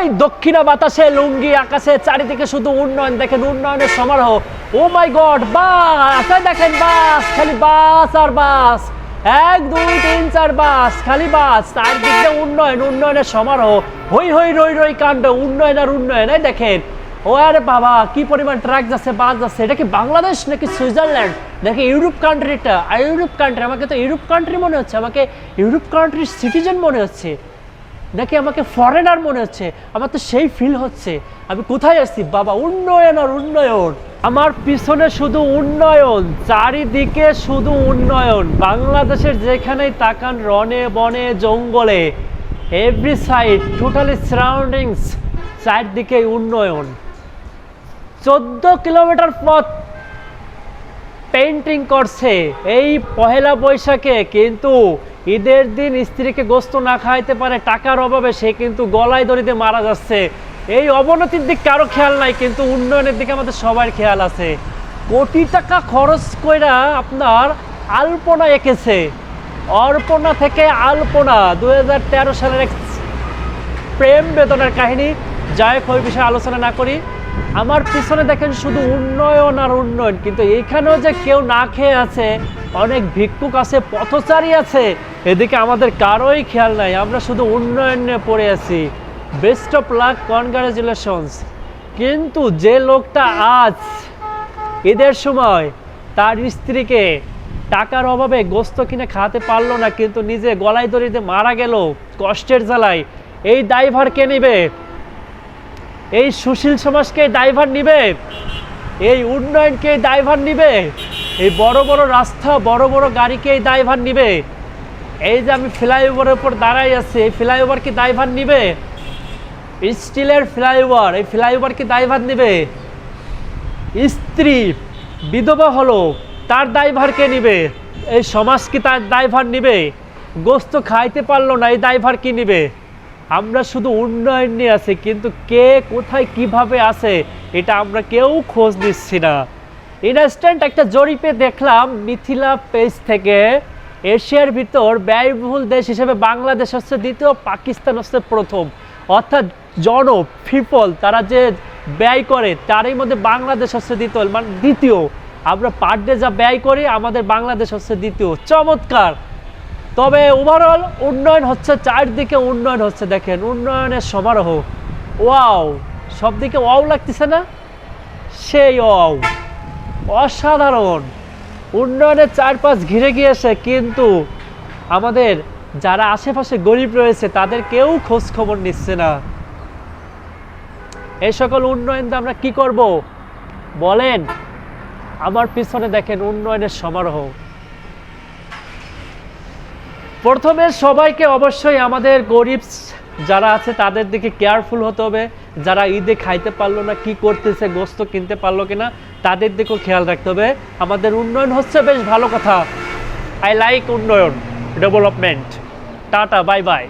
এই দক্ষিণা বাতাসে, লুঙ্গি আকাশে, চারিদিকে শুধু উন্নয়ন। দেখেন উন্নয়নের সমারোহ। Oh my God, bus! দেখেন বাস, খালি বাস আর বাস। এক, দুই, তিন, চার, বাস, খালি বাস। চারদিকে উন্নয়ন, উন্নয়নের সমারোহ। হই হই, রই রই কাণ্ড, উন্নয়ন আর উন্নয়ন। এই দেখেন, ও আরে বাবা, কি পরিমাণ ট্রাক যাচ্ছে বাস যাচ্ছে এটা কি বাংলাদেশ নাকি সুইজারল্যান্ড? নাকি ইউরোপ কান্ট্রিটা ইউরোপ কান্ট্রি আমাকে তো ইউরোপ কান্ট্রি মনে হচ্ছে। আমাকে ইউরোপ কান্ট্রির সিটিজেন মনে হচ্ছে। নাকি আমাকে ফরেনার মনে হচ্ছে? আমার তো সেই ফিল হচ্ছে। আমি কোথায় আসছি বাবা, উন্নয়ন আর উন্নয়ন। আমার পিছনে শুধু উন্নয়ন, চারিদিকে শুধু উন্নয়ন। বাংলাদেশের যেখানেই তাকান রনে বনে, জঙ্গলে এভরি সাইড টোটালি সারাউন্ডিংস চারদিকে উন্নয়ন। চোদ্দ কিলোমিটার পথ পেন্টিং করছে। এই পহেলা বৈশাখে কিন্তু ঈদের দিন স্ত্রীকে গোস্ত না খাইতে পারে, টাকার অভাবে সে কিন্তু গলায় দড়িতে মারা যাচ্ছে। এই অবনতির দিক কারও খেয়াল নাই, কিন্তু উন্নয়নের দিকে আমাদের সবার খেয়াল আছে। কোটি টাকা খরচ কইরা আপনার আলপনা এঁকেছে। অর্পণা থেকে আলপনা দু হাজার তেরো সালের এক প্রেম বেদনার কাহিনী। যাই হোক বিষয়ে আলোচনা না করি। আমার পিছনে দেখেন শুধু উন্নয়ন আর উন্নয়ন, কিন্তু এইখানেও যে কেউ না খেয়ে আছে, অনেক ভিক্ষুক আছে, পথচারী আছে, এদিকে আমাদের কারোই খেয়াল নাই, আমরা শুধু উন্নয়নে পড়ে আছি। বেস্ট অফ লাক কনগ্রাচুলেশনস কিন্তু যে লোকটা আজ ঈদের সময় তার স্ত্রীকে টাকার অভাবে গোস্ত কিনে খাওয়াতে পারল না, কিন্তু নিজে গলায় দড়িতে মারা গেল কষ্টের জ্বালায়। এই দায়ভার কে নেবে? এই সুশীল সমাজকে দায়ভার নিবে, এই উন্নয়নকে দায়ভার নিবে, এই বড় বড় রাস্তা, বড় বড় গাড়িকে এই দায়ভার নিবে। এই যে আমি ফ্লাইওভারের উপর দাঁড়াই আছি, এই ফ্লাইওভার কি দায়ভার নিবে? স্টিলের ফ্লাইওভার, এই ফ্লাইওভার কি দায়ভার নিবে? স্ত্রী, বিধবা হলো, তার দায়ভার কে নিবে? এই সমাজ কি তার দায়ভার নিবে? গোস্ত খাইতে পারল না, এই দায়ভার কি নিবে? আমরা শুধু উন্নয়ন নিয়ে আছি, কিন্তু কে কোথায় কীভাবে আছে, এটা আমরা কেউ খোঁজ নিচ্ছি না। ইনস্ট্যান্ট একটা জরিপে দেখলাম, মিথিলা পেজ থেকে এশিয়ার ভিতর ব্যয়বহুল দেশ হিসেবে বাংলাদেশ হচ্ছে দ্বিতীয়, পাকিস্তান হচ্ছে প্রথম। অর্থাৎ জন পিপল তারা যে ব্যয় করে, তারই মধ্যে বাংলাদেশ হচ্ছে দ্বিতীয় মানে দ্বিতীয়। আমরা পার ডে যা ব্যয় করি, আমাদের বাংলাদেশ হচ্ছে দ্বিতীয়। চমৎকার! তবে ওভারঅল উন্নয়ন হচ্ছে, চারদিকে উন্নয়ন হচ্ছে, দেখেন, উন্নয়নের সমারোহ। ওয়াও সব দিকে ওয়াও লাগতেছে না? সেই ওয়াও। অসাধারণ। উন্নয়নের চারপাশ ঘিরে গিয়েছে, কিন্তু আমাদের যারা আশেপাশে গরিব রয়েছে, তাদের কেউ খোঁজ খবর নিচ্ছে না। এই সকল উন্নয়ন আমরা কি করব? বলেন, আমার পিছনে দেখেন উন্নয়নের সমারোহ। প্রথমে সবাইকে অবশ্যই আমাদের গরিব যারা আছে তাদের দিকে কেয়ারফুল হতে হবে। যারা ঈদে খাইতে পারল না, কি করতেছে, গোস্ত কিনতে পারল কিনা, তাদের দিকেও খেয়াল রাখতে হবে। আমাদের উন্নয়ন হচ্ছে বেশ ভালো কথা। আই লাইক উন্নয়ন ডেভেলপমেন্ট টাটা বাই বাই